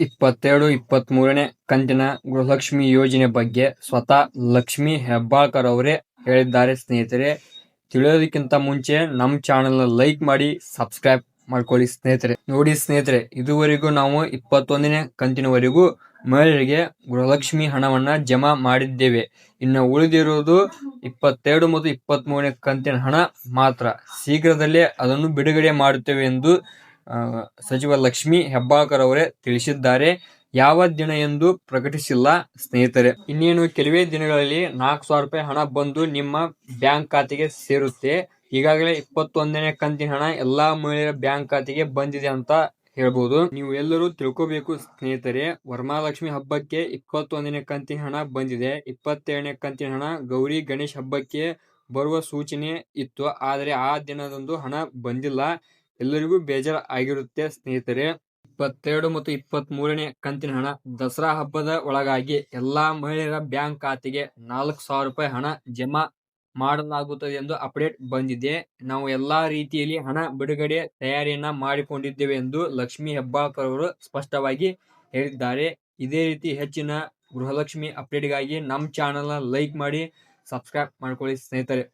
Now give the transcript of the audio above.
ಇಪ್ಪತ್ತೆರಡು, ಇಪ್ಪತ್ಮೂರನೇ ಕಂತಿನ ಗೃಹಲಕ್ಷ್ಮಿ ಯೋಜನೆ ಬಗ್ಗೆ ಸ್ವತಃ ಲಕ್ಷ್ಮಿ ಹೆಬ್ಬಾಳ್ಕರ್ ಅವರೇ ಹೇಳಿದ್ದಾರೆ. ಸ್ನೇಹಿತರೆ, ತಿಳಿಯೋದಕ್ಕಿಂತ ಮುಂಚೆ ನಮ್ಮ ಚಾನಲ್ನ ಲೈಕ್ ಮಾಡಿ ಸಬ್ಸ್ಕ್ರೈಬ್ ಮಾಡ್ಕೊಳ್ಳಿ ಸ್ನೇಹಿತರೆ. ನೋಡಿ ಸ್ನೇಹಿತರೆ, ಇದುವರೆಗೂ ನಾವು ಇಪ್ಪತ್ತೊಂದನೇ ಕಂತಿನವರೆಗೂ ಮಹಿಳೆಯರಿಗೆ ಗೃಹಲಕ್ಷ್ಮಿ ಹಣವನ್ನ ಜಮಾ ಮಾಡಿದ್ದೇವೆ. ಇನ್ನು ಉಳಿದಿರುವುದು ಇಪ್ಪತ್ತೆರಡು ಮತ್ತು ಇಪ್ಪತ್ತ್ ಮೂರನೇ ಕಂತಿನ ಹಣ ಮಾತ್ರ. ಶೀಘ್ರದಲ್ಲೇ ಅದನ್ನು ಬಿಡುಗಡೆ ಮಾಡುತ್ತೇವೆ ಎಂದು ಸಚಿವ ಲಕ್ಷ್ಮಿ ಹೆಬ್ಬಾಳ್ಕರ್ ಅವರೇ ತಿಳಿಸಿದ್ದಾರೆ, ಯಾವ ದಿನ ಎಂದು ಪ್ರಕಟಿಸಿಲ್ಲ ಸ್ನೇಹಿತರೆ. ಇನ್ನೇನು, ಕೆಲವೇ ದಿನಗಳಲ್ಲಿ ನಾಲ್ಕು ಸಾವಿರ ರೂಪಾಯಿ ಹಣ ಬಂದು ನಿಮ್ಮ ಬ್ಯಾಂಕ್ ಖಾತೆಗೆ ಸೇರುತ್ತೆ. ಈಗಾಗಲೇ ಇಪ್ಪತ್ತೊಂದನೇ ಕಂತಿನ ಹಣ ಎಲ್ಲಾ ಮಹಿಳೆಯರ ಬ್ಯಾಂಕ್ ಖಾತೆಗೆ ಬಂದಿದೆ ಅಂತ ಹೇಳ್ಬೋದು. ನೀವು ಎಲ್ಲರೂ ತಿಳ್ಕೋಬೇಕು ಸ್ನೇಹಿತರೆ. ವರಮಹಾಲಕ್ಷ್ಮಿ ಹಬ್ಬಕ್ಕೆ ಇಪ್ಪತ್ತೊಂದನೇ ಕಂತಿನ ಹಣ ಬಂದಿದೆ. ಇಪ್ಪತ್ತೆರಡನೇ ಕಂತಿನ ಹಣ ಗೌರಿ ಗಣೇಶ್ ಹಬ್ಬಕ್ಕೆ ಬರುವ ಸೂಚನೆ ಇತ್ತು, ಆದರೆ ಆ ದಿನದಂದು ಹಣ ಬಂದಿಲ್ಲ. ಎಲ್ಲರಿಗೂ ಬೇಜಾರ್ ಆಗಿರುತ್ತೆ ಸ್ನೇಹಿತರೆ. ಇಪ್ಪತ್ತೆರಡು ಮತ್ತು ಇಪ್ಪತ್ತ್ ಮೂರನೇ ಕಂತಿನ ಹಣ ದಸರಾ ಹಬ್ಬದ ಒಳಗಾಗಿ ಎಲ್ಲಾ ಮಹಿಳೆಯರ ಬ್ಯಾಂಕ್ ಖಾತೆಗೆ ನಾಲ್ಕು ಸಾವಿರ ರೂಪಾಯಿ ಹಣ ಜಮಾ ಮಾಡಲಾಗುತ್ತದೆ ಎಂದು ಅಪ್ಡೇಟ್ ಬಂದಿದೆ. ನಾವು ಎಲ್ಲಾ ರೀತಿಯಲ್ಲಿ ಹಣ ಬಿಡುಗಡೆ ತಯಾರಿಯನ್ನ ಮಾಡಿಕೊಂಡಿದ್ದೇವೆ ಎಂದು ಲಕ್ಷ್ಮಿ ಹೆಬ್ಬಾಳ್ಕರ್ ಅವರು ಸ್ಪಷ್ಟವಾಗಿ ಹೇಳಿದ್ದಾರೆ. ಇದೇ ರೀತಿ ಹೆಚ್ಚಿನ ಗೃಹಲಕ್ಷ್ಮಿ ಅಪ್ಡೇಟ್ಗಾಗಿ ನಮ್ಮ ಚಾನಲ್ನ ಲೈಕ್ ಮಾಡಿ, ಸಬ್ಸ್ಕ್ರೈಬ್ ಮಾಡ್ಕೊಳ್ಳಿ ಸ್ನೇಹಿತರೆ.